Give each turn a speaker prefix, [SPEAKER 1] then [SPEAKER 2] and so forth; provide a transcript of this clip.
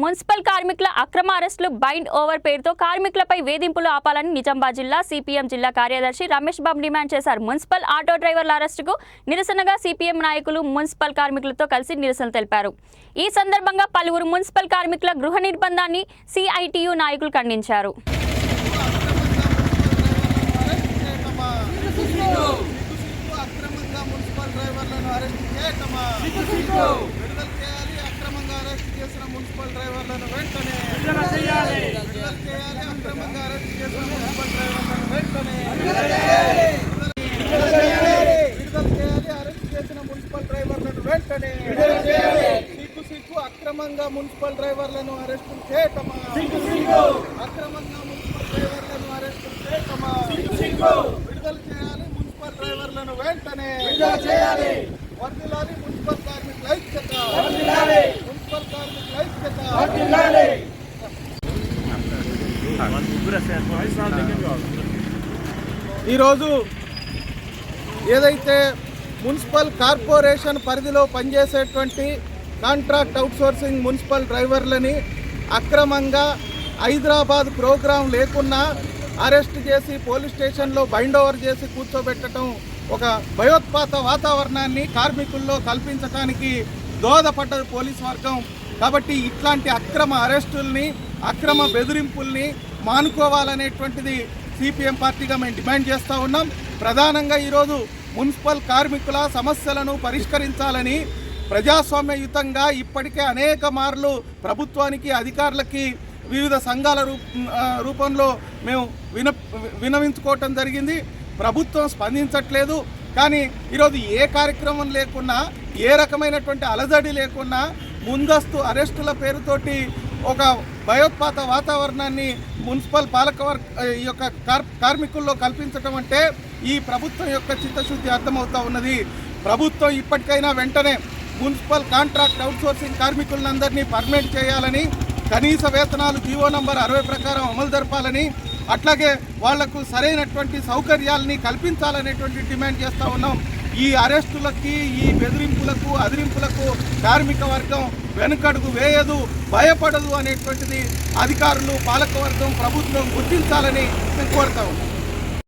[SPEAKER 1] Municipal కార్మికుల అక్రమ అరెస్టులు బైండ్ ఓవర్ పేరుతో కార్మికులపై వేధింపులు ఆపాలని నిజామాబాద్ జిల్లా సిపిఎం జిల్లా కార్యదర్శి రమేష్ బాబు డిమాండ్ చేశారు. మున్సిపల్ ఆటో డ్రైవర్ల అరెస్టుకు నిరసనగా సిపిఎం నాయకులు మున్సిపల్ కార్మికులతో కలిసి నిరసన తెలిపారు. ఈ సందర్భంగా పలువురు మున్సిపల్ కార్మికుల గృహ నిర్బంధాన్ని సిఐటియు నాయకులు ఖండించారు.
[SPEAKER 2] అక్రమంగా మున్సిపల్ డ్రైవర్లను అరెస్ట్ చేయటమా విడుదల చేయాలి అక్రమంగా అరెస్ట్ చేసిన మున్సిపల్ డ్రైవర్లను వెంటనే చేయాలి. అక్రమంగా అరెస్ట్ చేసిన మున్సిపల్ డ్రైవర్లను వెంటనే విడుదల చేయాలి. అరెస్ట్ చేసిన మున్సిపల్ డ్రైవర్లను వెంటనే సిగ్గు సిగ్గు. అక్రమంగా మున్సిపల్ డ్రైవర్లను అరెస్ట్ చేయటమా? అక్రమంగా మున్సిపల్ డ్రైవర్లను అరెస్ట్ చేయటమా? విడుదల చేయాలి. మున్సిపల్ డ్రైవర్లను వెంటనే చేయాలి. వర్దిలాలి మున్సిపల్ కార్మికుల ఐక్యత. ఈరోజు ఏదైతే మున్సిపల్ కార్పొరేషన్ పరిధిలో పనిచేసేటువంటి కాంట్రాక్ట్ అవుట్సోర్సింగ్ మున్సిపల్ డ్రైవర్లని అక్రమంగా హైదరాబాద్ ప్రోగ్రాం లేకున్నా అరెస్ట్ చేసి పోలీస్ స్టేషన్లో బైండ్ ఓవర్ చేసి కూర్చోబెట్టడం ఒక భయోత్పాత వాతావరణాన్ని కార్మికుల్లో కల్పించడానికి దోహదపడ్డది పోలీస్ వర్గం. కాబట్టి ఇట్లాంటి అక్రమ అరెస్టుల్ని అక్రమ బెదిరింపుల్ని మానుకోవాలనేటువంటిది సిపిఎం పార్టీగా మేము డిమాండ్ చేస్తూ ఉన్నాం. ప్రధానంగా ఈరోజు మున్సిపల్ కార్మికుల సమస్యలను పరిష్కరించాలని ప్రజాస్వామ్యయుతంగా ఇప్పటికే అనేక మార్లు ప్రభుత్వానికి అధికారులకి వివిధ సంఘాల రూప రూపంలో మేము విన వినవించుకోవటం జరిగింది. ప్రభుత్వం స్పందించట్లేదు. కానీ ఈరోజు ఏ కార్యక్రమం లేకున్నా ఏ రకమైనటువంటి అలజడి లేకున్నా ముందస్తు అరెస్టుల పేరుతోటి ఒక భయోత్పాత వాతావరణాన్ని మున్సిపల్ పాలకవర్ ఈ యొక్క కార్ కార్మికుల్లో కల్పించటం అంటే ఈ ప్రభుత్వం యొక్క చిత్తశుద్ధి అర్థమవుతూ ఉన్నది. ప్రభుత్వం ఇప్పటికైనా వెంటనే మున్సిపల్ కాంట్రాక్ట్ అవుట్సోర్సింగ్ కార్మికులందరినీ పర్మనెంట్ చేయాలని కనీస వేతనాలు జీవో నంబర్ అరవై ప్రకారం అమలు జరపాలని అట్లాగే వాళ్ళకు సరైనటువంటి సౌకర్యాలని కల్పించాలనేటువంటి డిమాండ్ చేస్తూ ఉన్నాం. ఈ అరెస్టులకి ఈ బెదిరింపులకు అదిరింపులకు కార్మిక వర్గం వెనుకడుగు వేయదు భయపడదు అనేటువంటిది అధికారులు పాలకవర్గం ప్రభుత్వం గుర్తించాలని నేను కోరుతా